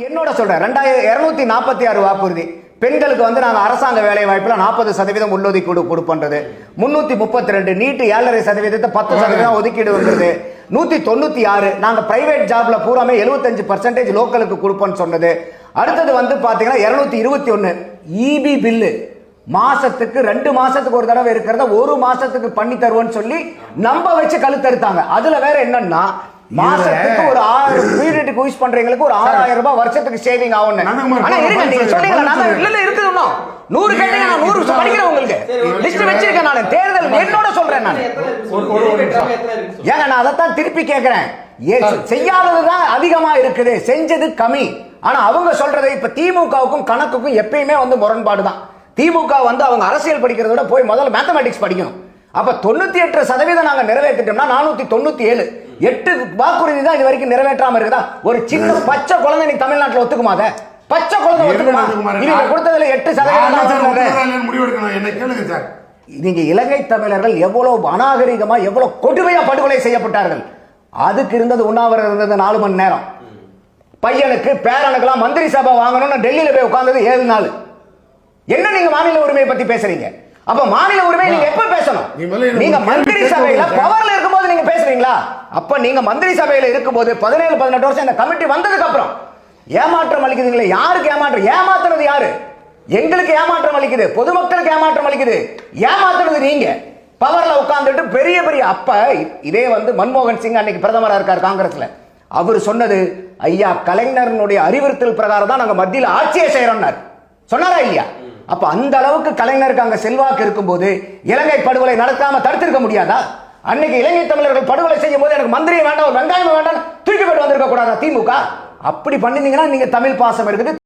என்னோட சொல்றேன். ரெண்டாயிரம் இரநூத்தி நாற்பத்தி ஆறு வாக்குறுதி. பெண்களுக்கு வந்து நாங்கள் அரசாங்க வேலை வாய்ப்பில் நாற்பது சதவீதம் உள்ளொதுக்கீடு கொடுப்போன்றது. முன்னூத்தி முப்பத்தி ரெண்டு நீட்டு ஏழரை சதவீதத்தை பத்து சதவீதம் ஒதுக்கீடு வந்தது. நூத்தி தொண்ணூத்தி ஆறு நாங்க பிரைவேட் ஜாப்ல பூராமே எழுபத்தஞ்சு பர்சன்டேஜ் லோக்கலுக்கு கொடுப்போம்னு சொன்னது. அடுத்தது வந்து பாத்தீங்கன்னா இருநூத்தி இருபத்தி ஒன்னு இபி பில்லு மாசத்துக்கு ரெண்டு மாசத்துக்கு ஒரு தடவை இருக்கிறத ஒரு மாசத்துக்கு பண்ணி தருவோம்னு சொல்லி நம்ப வச்சு கழுத்தறுத்தாங்க. அதுல வேற என்னன்னா மாசத்துக்கு ஒரு ஆறு வீட்டுக்கு யூஸ் பண்றவங்களுக்கு ஒரு ஆறாயிரம் ரூபாய் வருஷத்துக்கு சேவிங் ஆகும் ஆனா இருங்க நீங்க சொன்னீங்க நான் சொல்லுங்க. இல்ல இல்ல இருக்குது இன்னும். நூறு கேட்டீங்க நான் நூறு படிக்கிறேன் உங்களுக்கு. லிஸ்ட் வச்சிருக்கேன் நான். தேர்தல் என்னோட சொல்றேன் நான். ஏங்க நான் அதைத்தான் திருப்பி கேட்கிறேன் செய்யாததுதான் அதிகமா இருக்குது. செஞ்சது கம்மி. ஆனா அவங்க சொல்றது இப்ப திமுகவுக்கும் கணக்குக்கும் எப்பயுமே வந்து முரண்பாடு தான். திமுக வந்து அவங்க அரசியல் படிக்கிறத விட போய் முதல்ல மேத்தமேட்டிக்ஸ் படிக்கணும். அப்ப தொண்ணூத்தி எட்டு சதவீதம் நாங்க நிறைவேற்றிட்டோம்னா நானூத்தி தொண்ணூத்தி ஏழு. எட்டு வாக்குறுதி தான் இது வரைக்கும் நிறைவேற்றாம இருக்குதா? ஒரு சின்ன பச்சை குழந்தை நீ தமிழ்நாட்டுல ஒத்துக்குமாத பச்சை குழந்தை ஒத்துக்குமா? இவங்க கொடுத்ததுல எட்டு சதவீதம் முடிவெடுக்கணும். என்னை கேளுங்க சார். நீங்க இலங்கை தமிழர்கள் எவ்வளவு அநாகரிகமா எவ்வளவு கொடுமையா படுகொலை செய்யப்பட்டார்கள்? அதுக்கு இருந்தது உண்ணாவிரதம் இருந்தது நாலு மணி நேரம். பையனுக்கு பேரனுக்கெல்லாம் மந்திரி சபை வாங்கணும்னு டெல்லியில போய் உட்கார்ந்தது ஏழு நாள். என்ன நீங்க மாநில உரிமையை பத்தி பேசுறீங்க? அப்ப மாநில உரிமை நீங்க எப்ப பேசணும்? நீங்க மந்திரி சபையில கேட்க பவர்ல பேசுறீங்களா? அப்ப நீங்க மந்திரி சபையில இருக்கும்போது பதினேழு பதினெட்டு வருஷம் இந்த கமிட்டி வந்ததுக்கு அப்புறம் ஏமாற்றம் அளிக்குதுங்களே யாருக்கு ஏமாற்றம்? ஏமாத்துறது யாரு? எங்களுக்கு ஏமாற்றம் அளிக்குது பொதுமக்களுக்கு ஏமாற்றம் அளிக்குது. ஏமாத்துறது நீங்க. பவர்ல உட்கார்ந்துட்டு பெரிய பெரிய அப்ப இதே வந்து மன்மோகன் சிங் அன்னைக்கு பிரதமரா இருக்கார் காங்கிரஸ்ல. அவர் சொன்னது ஐயா கலைஞரனுடைய அறிவுறுத்தல் பிரகாரம் தான் நாங்க மத்தியில் ஆட்சியை செய்யறோம்னார். சொன்னாரா இல்லையா? அப்ப அந்த அளவுக்கு கலைஞருக்கு அங்க செல்வாக்கு இருக்கும்போது இலங்கை படுகொலை நடத்தாம தடுத்திருக்க முடியாதா? அன்னைக்கு இலங்கை தமிழர்கள் படுகொலை செய்யும் போது எனக்கு மந்திரியை வேண்டாம் ஒரு வெங்காயம் வேண்டாம் தூக்கி போட்டு வந்திருக்க கூடாதா திமுக? அப்படி பண்ணிருந்தீங்கன்னா நீங்க தமிழ் பாசம் இருக்குது